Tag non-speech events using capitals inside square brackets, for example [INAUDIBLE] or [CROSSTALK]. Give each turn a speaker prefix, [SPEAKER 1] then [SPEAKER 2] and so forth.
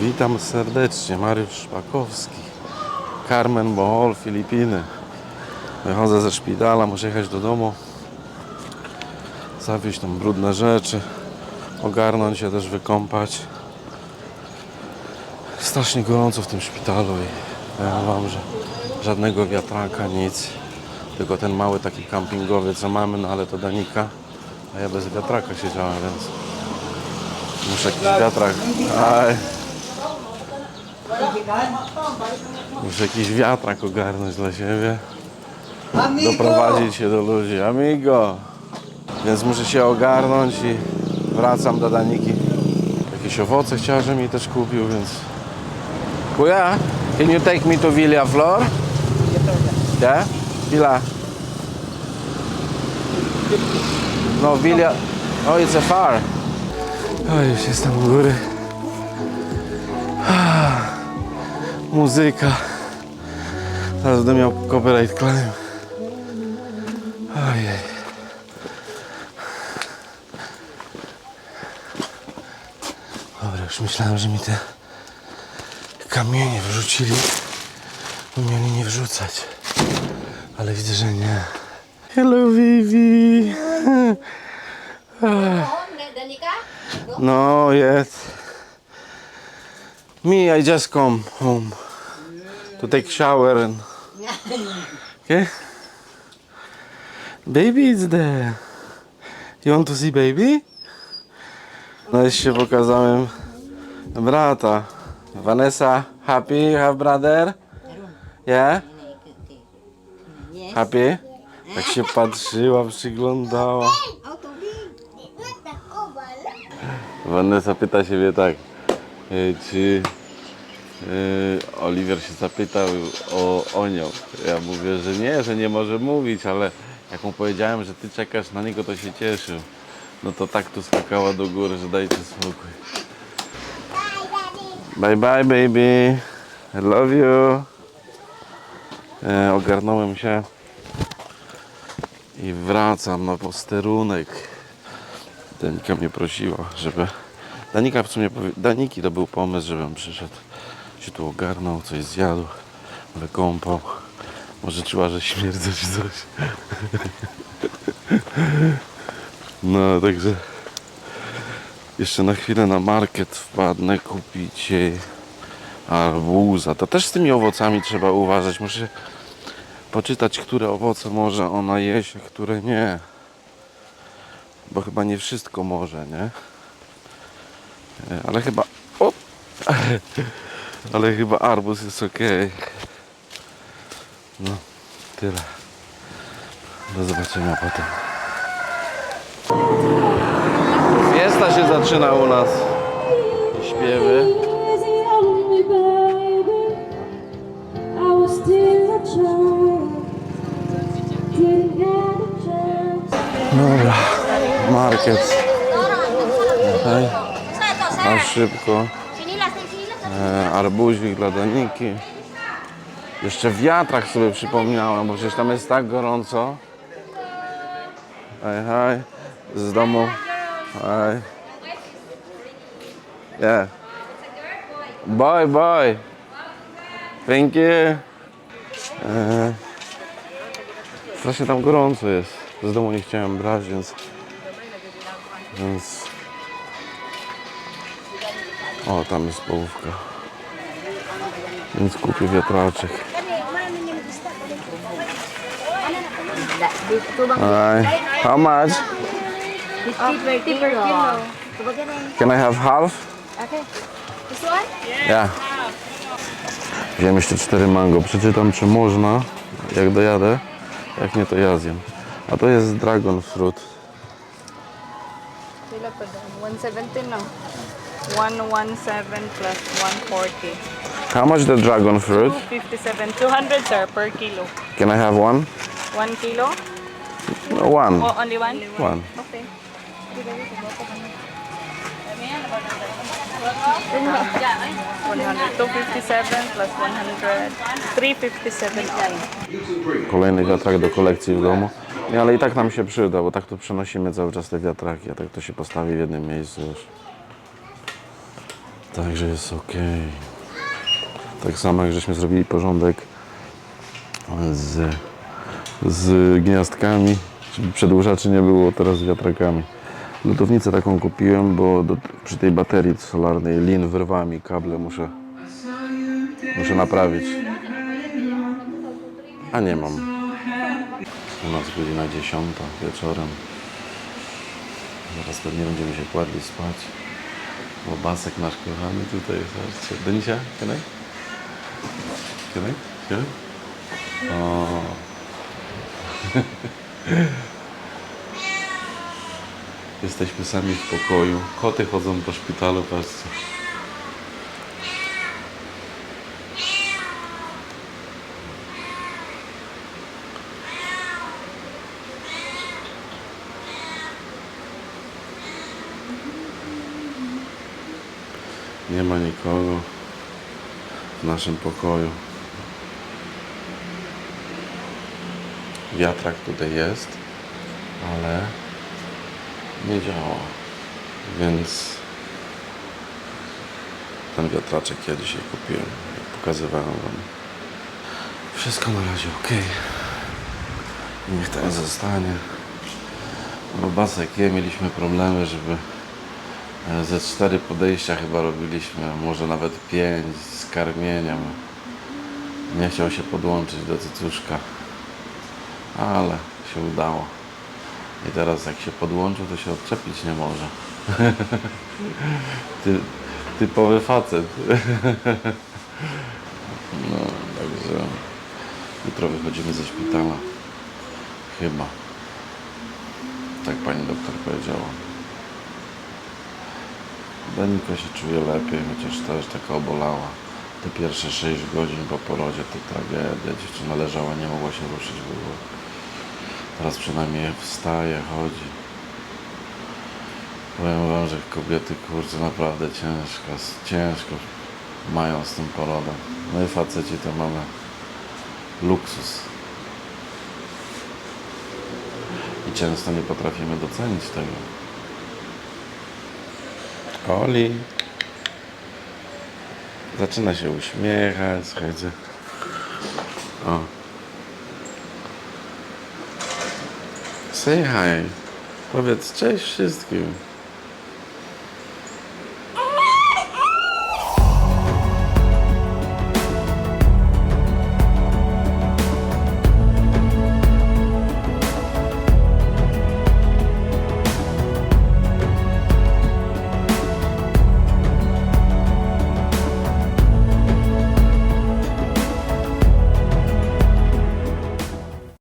[SPEAKER 1] Witam serdecznie, Mariusz Szpakowski, Carmen Bohol, Filipiny. Wychodzę ze szpitala, muszę jechać do domu, zawieźć tam brudne rzeczy, ogarnąć się też, wykąpać. Strasznie gorąco w tym szpitalu i powiem Wam, że żadnego wiatraka, nic. Tylko ten mały taki kampingowy, co mamy, no ale to Danika. A ja bez wiatraka siedziałem, więc muszę jakiś wiatrak. Aj. Muszę jakiś wiatrak ogarnąć dla siebie. Doprowadzić się do ludzi. Amigo! Więc muszę się ogarnąć i wracam do Daniki. Jakieś owoce chciała, że mi też kupił, więc... Kuya, can you take me to Villa Flor? Yeah? Villa? No, Villa... Oh, it's a far. O, już jestem u góry. Muzyka. Teraz będę miał copyright claim. Ojej. Dobra, już myślałem, że mi te kamienie wrzucili. Bo mieli nie wrzucać. Ale widzę, że nie. Hello Vivi. No, yes. Me, I just come home to take shower and. Okay. Baby is there. You want to see baby? No już się pokazałem brata. Vanessa, happy you have brother? Yeah? Happy? Tak się patrzyła, przyglądała. Vanessa pyta się mnie tak, czy Oliver się zapytał o, o nią. Ja mówię, że nie, że nie może mówić, ale jak mu powiedziałem, że ty czekasz na niego, to się cieszył. No to tak tu skakała do góry, że dajcie spokój. Bye bye baby, I love you. E, ogarnąłem się i wracam na posterunek. Danika mnie prosiła, żeby... Danika w sumie. Daniki to był pomysł, żebym przyszedł, się tu ogarnął, coś zjadł, wykąpał. Może czuła, że śmierdzę czy coś. [LAUGHS] No, także... Jeszcze na chwilę na market wpadnę kupić arbuza. To też z tymi owocami trzeba uważać. Muszę poczytać, które owoce może ona jeść, a które nie bo chyba nie wszystko może, nie? E, Ale chyba. O! [LAUGHS] Ale chyba arbuz jest ok. No, tyle. Do zobaczenia potem. Fiesta się zaczyna u nas. I śpiewy. Dobra, market. Okej, na szybko. E, arbuzik dla. Jeszcze wiatrak sobie przypomniałem, bo przecież tam jest tak gorąco. Hej, hej. Z domu. Hej. Yeah. Bye, bye. Thank you. E, strasznie tam gorąco jest. Z domu nie chciałem brać, więc... Więc... O, tam jest połówka. Więc kupię wiatraczek. Alright. How much?
[SPEAKER 2] 50 per kilo.
[SPEAKER 1] Can I have half?
[SPEAKER 2] Okay. This?
[SPEAKER 1] Ja. Wziąłem jeszcze cztery mango. Przeczytam, czy można, jak dojadę. Jak nie, to ja zjem. A to jest dragon fruit.
[SPEAKER 3] 170 no. 117 plus 140.
[SPEAKER 1] How much the dragon fruit?
[SPEAKER 3] 257. 200 sir per kilo.
[SPEAKER 1] Can I have one?
[SPEAKER 3] 1 kilo?
[SPEAKER 1] No, one.
[SPEAKER 3] Oh, only one?
[SPEAKER 1] One.
[SPEAKER 3] Okay. 100, 257 plus 100, 357 all.
[SPEAKER 1] Kolejny wiatrak do kolekcji w domu. Nie, ale i tak nam się przyda, bo tak tu przenosimy cały czas te wiatraki, a tak to się postawi w jednym miejscu już. Także jest ok. Tak samo jak żeśmy zrobili porządek z, z gniazdkami, żeby przedłużaczy nie było teraz z wiatrakami. Lutownicę taką kupiłem, bo do, przy tej baterii solarnej lin wyrwała mi kable, muszę, muszę naprawić. A nie mam. U nas godzina 10 wieczorem. Zaraz pewnie będziemy się kładli spać. Bo Basek nasz kochany tutaj, zobaczcie. Denisia, can? Can I? Can I? O. [LAUGHS] Jesteśmy sami w pokoju. Koty chodzą po szpitalu, patrzcie. Nie ma nikogo w naszym pokoju. Wiatrak tutaj jest, ale nie działa. Więc ten wiatraczek ja dzisiaj kupiłem. Pokazywałem wam. Wszystko na razie ok. Niech ten zostanie. Bo basek je, mieliśmy problemy, żeby E, Ze cztery podejścia chyba robiliśmy, może nawet pięć z karmieniem. Nie chciał się podłączyć do cycuszka, ale się udało. I teraz jak się podłączył, to się odczepić nie może. [LAUGHS] Ty, typowy facet. [LAUGHS] No, także jutro wychodzimy ze szpitala. Chyba. Tak pani doktor powiedziała. Danika się czuje lepiej, chociaż też taka obolała. Te pierwsze 6 godzin po porodzie to tragedia. Dziewczyna leżała, nie mogła się ruszyć w ogóle. Teraz przynajmniej wstaje, chodzi. Powiem wam, że kobiety, kurczę, naprawdę ciężko, ciężko mają z tym porodem. My faceci to mamy luksus. I często nie potrafimy docenić tego. Oli. Zaczyna się uśmiechać, słuchajcie. O. Say hi. Powiedz cześć wszystkim.